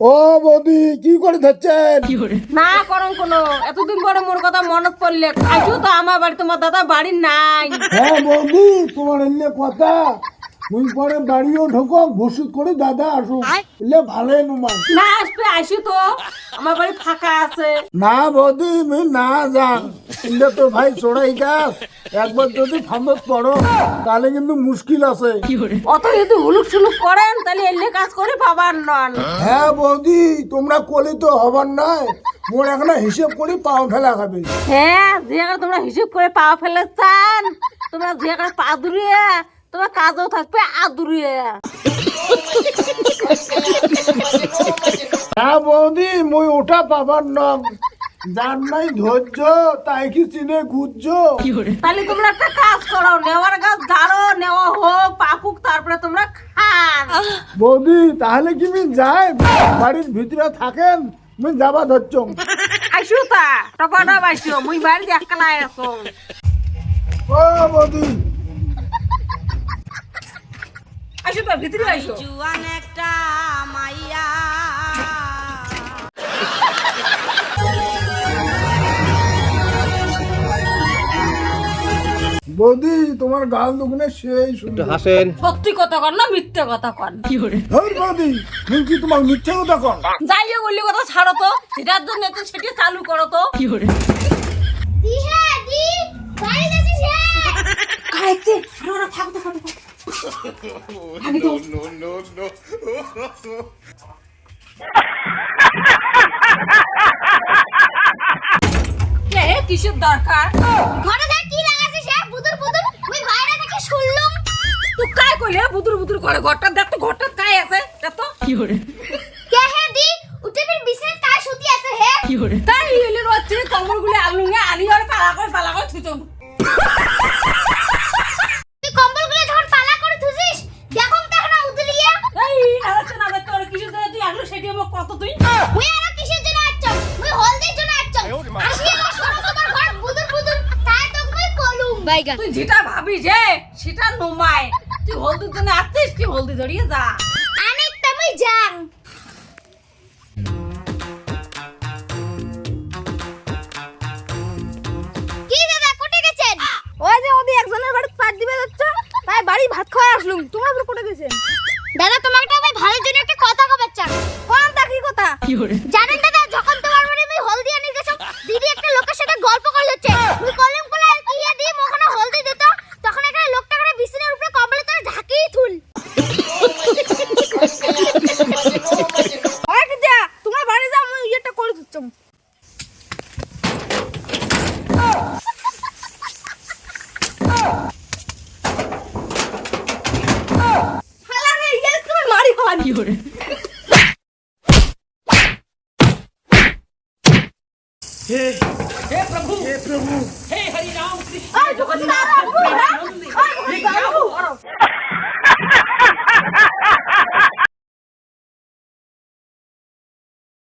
ও বৌদি কি করে ধরছেন? না করম কোনো। এতদিন পরে মোর কথা মনত পড়লে আইসো তো আমার বাড়ি তোমার দাদা বাড়ি নাই। হ্যাঁ বৌদি তোমার এলে কথা। মুই পরে বাড়িও ঢোকো ঘুষুত করে দাদা আসো এলে ভালোই নুমান না আসবে আইসো তো। আমার বাড়ি ফাঁকা আছে। না বৌদি মুই না যান। এলে তো ভাই চড়াই গাছ। একবার যদি ফান্দত পড়ো তাহলে কিন্তু মুশকিল আছে। অত যদি হুলুক সুলুক করেন তাহলে এলে কাজ করে পাবার নন। হ্যাঁ বৌদি তোমরা কলি তো হবার নয়। মোর এখন হিসেব করে পাও ফেলা খাবে। হ্যাঁ যে তোমরা হিসেব করে পা ফেলে চান তোমরা যে পা দুরিয়ে তোমার কাজও থাকবে আদুরিয়ে হ্যাঁ বৌদি মুই ওটা পাবার নম যার নাই ধৈর্য তাই কি চিনে গুজ্জো? তাহলে তোমরা একটা কাজ করো নেওয়ার গাছ ধারো নেওয়া হোক পাকুক তারপরে তোমরা খান। বৌদি তাহলে কি আমি যাই বাড়ির ভিতরে থাকেন মুই যাবা ধরছম আইসো তা টপাটা বাইসো মুই বাড়ি একলা আছো। ও বৌদি। আইসো তো ভিতরে আইসো। জুয়ান একটা বৌদি তোমার গাল দোকানে সেই শুনতে হাসেন। সত্যি কথা কর না মিথ্যে কথা কর কি ধর বৌদি মুই কি তোমার মিথ্যে কথা কর? যাই হোক ওইলি কথা ছাড়ো তো। যেটার জন্য তো সেটি চালু করো তো। দিশা দি বাড়ি যাচ্ছিস হে? খাইতে ওরা থাক তো থাক কে কিসের দরকার? ঘরে কি করে ঘরটা দেখ তো ঘরটা কাই আছে দেখ তো। কে হে দি? উঠে ফির বিছানায় কার সুতি আছে হে। তাই এলে রচ্ছে কম্বলগুলো আলুঙ্গে আলি আর পালা করে পালা করে থুতো তুই কম্বলগুলো যখন পালা করে তখন উদলিয়া এই নাড়াচ্ছে না তোর কিছু ধরে তুই আলু সেটি আমার কত তুই? মুই আর কিসের জন্য আচ্ছা হলদির জন্য আচ্ছা আসিয়া না শোনো তোমার ঘর বুদুর বুদুর। তাই তো মুই কলুম। বাইগা তুই যেটা ভাবিস যে সেটা নোমায়। তুই হলদির জন্য আসছিস কি হলদি ধরিয়ে যা। অনেকটা মুই জান কি দাদা কোটে গেছেন? ওই যে ওদি একজনের বাড়ি পাট দিবে যাচ্ছ তাই বাড়ি ভাত খাওয়া আসলুম। তোমার উপর কোটে গেছেন? দাদা তোমাকে ভাই ভালোর জন্য একটা কথা কবার চান কোন তা কি কথা? জানেন দাদা 有人。हे हे प्रभु हे प्रभु हे हरि राम कृष्ण